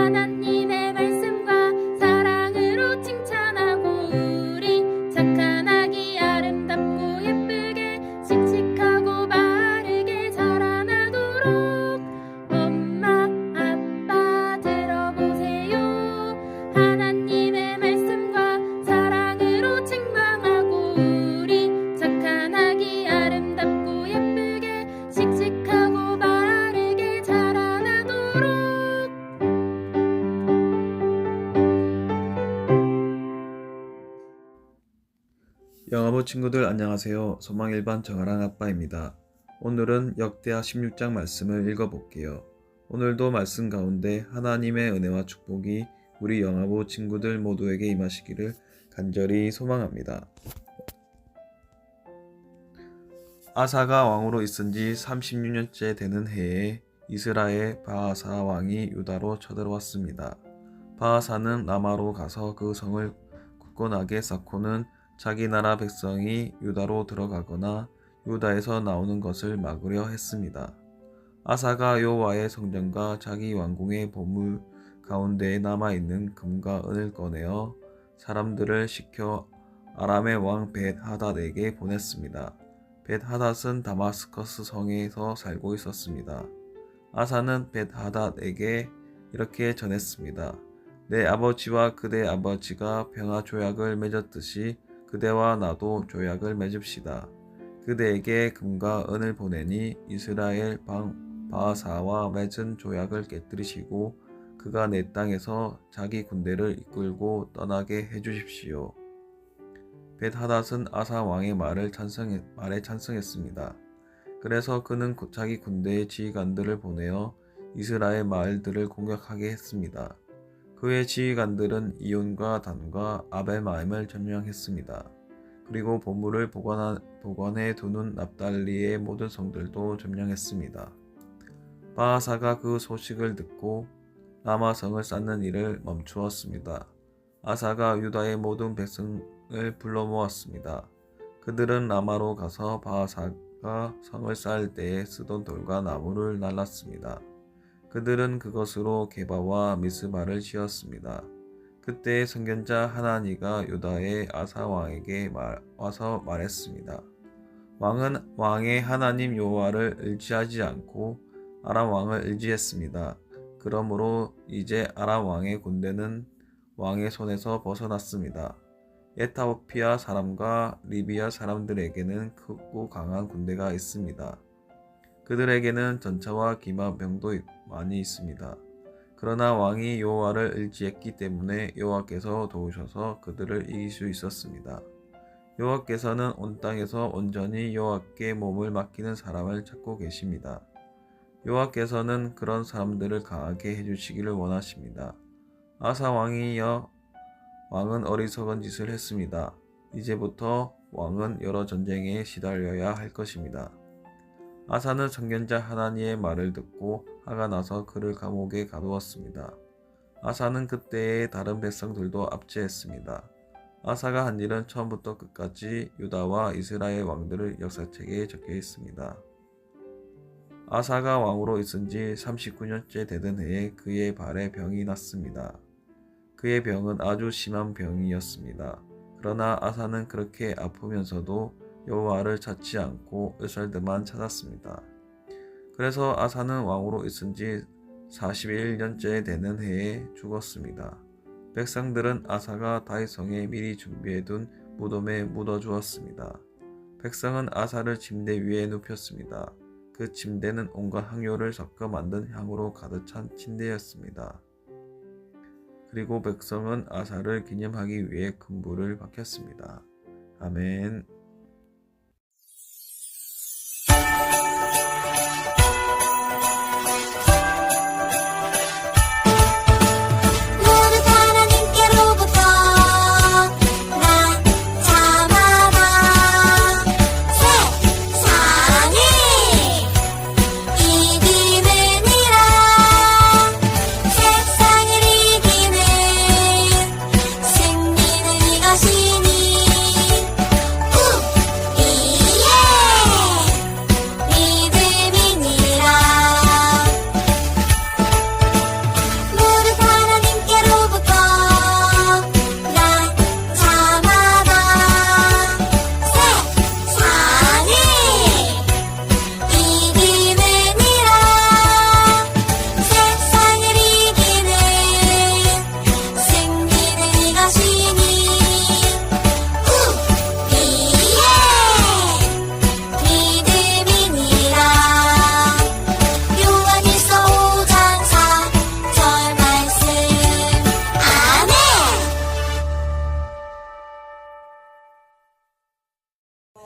가난 친구들 안녕하세요. 소망일반 정아랑 아빠입니다. 오늘은 역대하 16장 말씀을 읽어볼게요. 오늘도 말씀 가운데 하나님의 은혜와 축복이 우리 영화부 친구들 모두에게 임하시기를 간절히 소망합니다. 아사가 왕으로 있은 지 36년째 되는 해에 이스라엘 바하사 왕이 유다로 쳐들어왔습니다. 바하사는 라마로 가서 그 성을 굳건하게 쌓고는 자기 나라 백성이 유다로 들어가거나 유다에서 나오는 것을 막으려 했습니다. 아사가 여호와의 성전과 자기 왕궁의 보물 가운데에 남아 있는 금과 은을 꺼내어 사람들을 시켜 아람의 왕 벳하닷에게 보냈습니다. 벳하닷은 다마스커스 성에서 살고 있었습니다. 아사는 벳하닷에게 이렇게 전했습니다. 내 아버지와 그대 아버지가 평화 조약을 맺었듯이 그대와 나도 조약을 맺읍시다. 그대에게 금과 은을 보내니 이스라엘 방 바하사와 맺은 조약을 깨뜨리시고 그가 내 땅에서 자기 군대를 이끌고 떠나게 해주십시오. 벳하닷은 아사 왕의 말을 찬성해, 말에 찬성했습니다. 그래서 그는 자기 군대의 지휘관들을 보내어 이스라엘 마을들을 공격하게 했습니다. 그의 지휘관들은 이온과 단과 아벨마임을 점령했습니다. 그리고 보물을 보관해 두는 납달리의 모든 성들도 점령했습니다. 바하사가 그 소식을 듣고 라마성을 쌓는 일을 멈추었습니다. 아사가 유다의 모든 백성을 불러 모았습니다. 그들은 라마로 가서 바하사가 성을 쌓을 때에 쓰던 돌과 나무를 날랐습니다. 그들은 그것으로 게바와 미스바를 지었습니다. 그때 선견자 하나니가 유다의 아사 왕에게 말, 와서 말했습니다. 왕은 왕의 하나님 여호와를 의지하지 않고 아람 왕을 의지했습니다. 그러므로 이제 아람 왕의 군대는 왕의 손에서 벗어났습니다. 에타오피아 사람과 리비아 사람들에게는 크고 강한 군대가 있습니다. 그들에게는 전차와 기마 병도 많이 있습니다. 그러나 왕이 여호와를 의지했기 때문에 여호와께서 도우셔서 그들을 이길 수 있었습니다. 여호와께서는 온 땅에서 온전히 여호와께 몸을 맡기는 사람을 찾고 계십니다. 여호와께서는 그런 사람들을 강하게 해주시기를 원하십니다. 아사 왕이여 왕은 어리석은 짓을 했습니다. 이제부터 왕은 여러 전쟁에 시달려야 할 것입니다. 아사는 선견자 하나니의 말을 듣고 화가 나서 그를 감옥에 가두었습니다. 아사는 그때의 다른 백성들도 압제했습니다. 아사가 한 일은 처음부터 끝까지 유다와 이스라엘 왕들의 역사책에 적혀 있습니다. 아사가 왕으로 있은 지 39년째 되던 해에 그의 발에 병이 났습니다. 그의 병은 아주 심한 병이었습니다. 그러나 아사는 그렇게 아프면서도 여호와를 찾지 않고 의살들만 찾았습니다. 그래서 아사는 왕으로 있은 지 41년째 되는 해에 죽었습니다. 백성들은 아사가 다이성에 미리 준비해둔 무덤에 묻어주었습니다. 백성은 아사를 침대 위에 눕혔습니다. 그 침대는 온갖 향료를 섞어 만든 향으로 가득 찬 침대였습니다. 그리고 백성은 아사를 기념하기 위해 큰 불을 밝혔습니다. 아멘.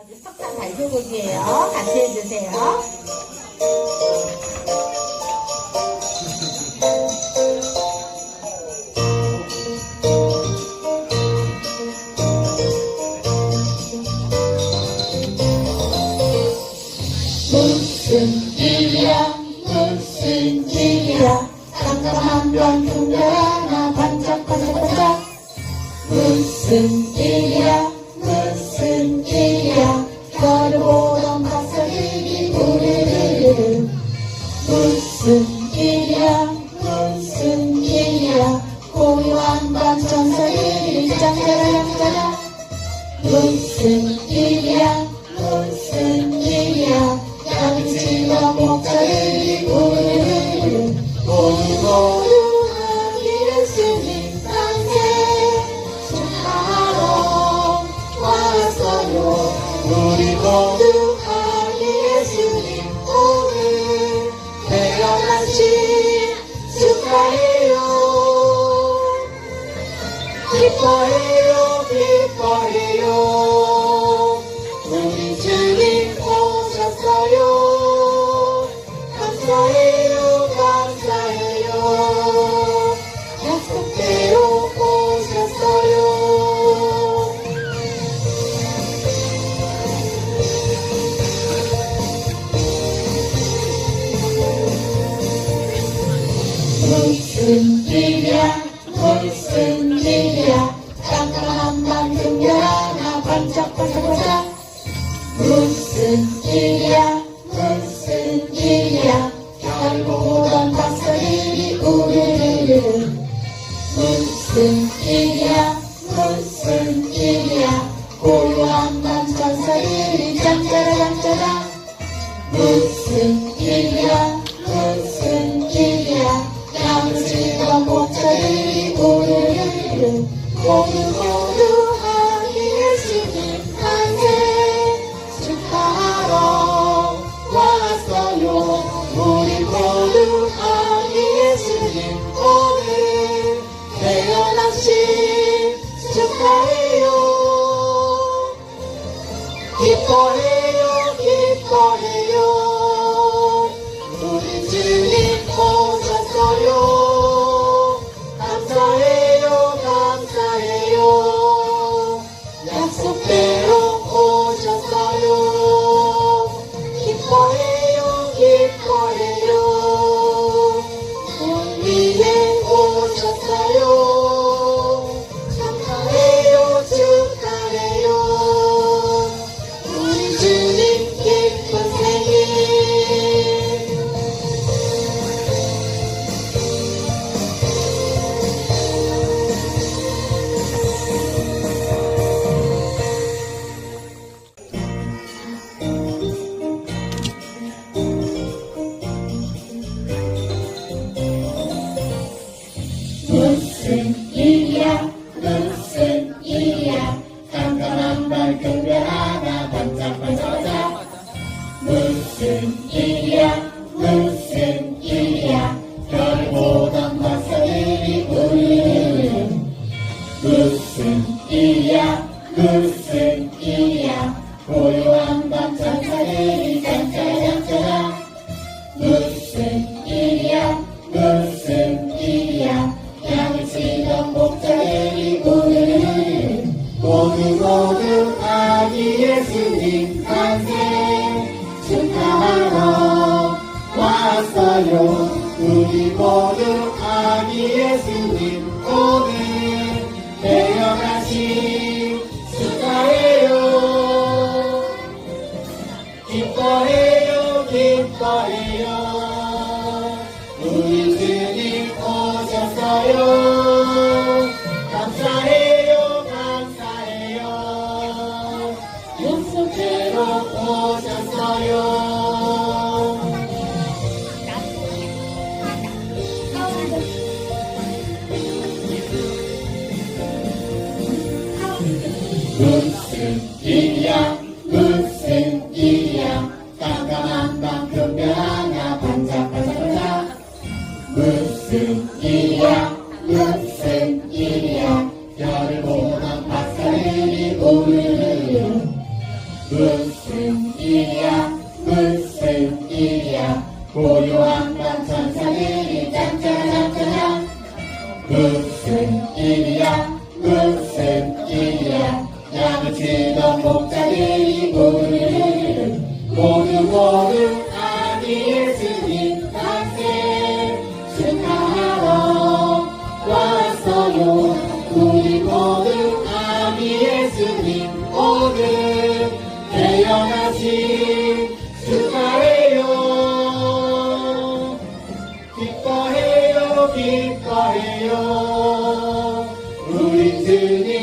아주 석탄 달고국이에요. 같이 해주세요. 한번 풍경 하나 반짝반짝반짝 무슨 일이야 은혜로 기뻐해요. 우리 주님 오셨어요. 감사해요 감사해요. 약속대로 오셨어요. 짠짜리리 짠짜라짠짜라. 무슨 일이야? 무슨 일이야? 양지와 목자들이 오르르르 호루호루 하기를 지닌 한세 축하하러 왔어요. 우리 모두 하기를 지닌 오늘 태어난 시 축하해. 기뻐해요 기뻐해요. 우리 주님 오셨어요. 감사해요 감사해요. 약속대로 오셨어요. 기뻐해요 기뻐해요. 예수님 탄생 축하하러 왔어요. 우리 모두 아기 예수님. 주시던 목자들이 물을 흐르는 모두 모두 아기 예수님 탓에 축하하러 왔어요. 우리 모든 아기 예수님 오늘 태어나신 축하해요. 기뻐해요 기뻐해요. 우리 주님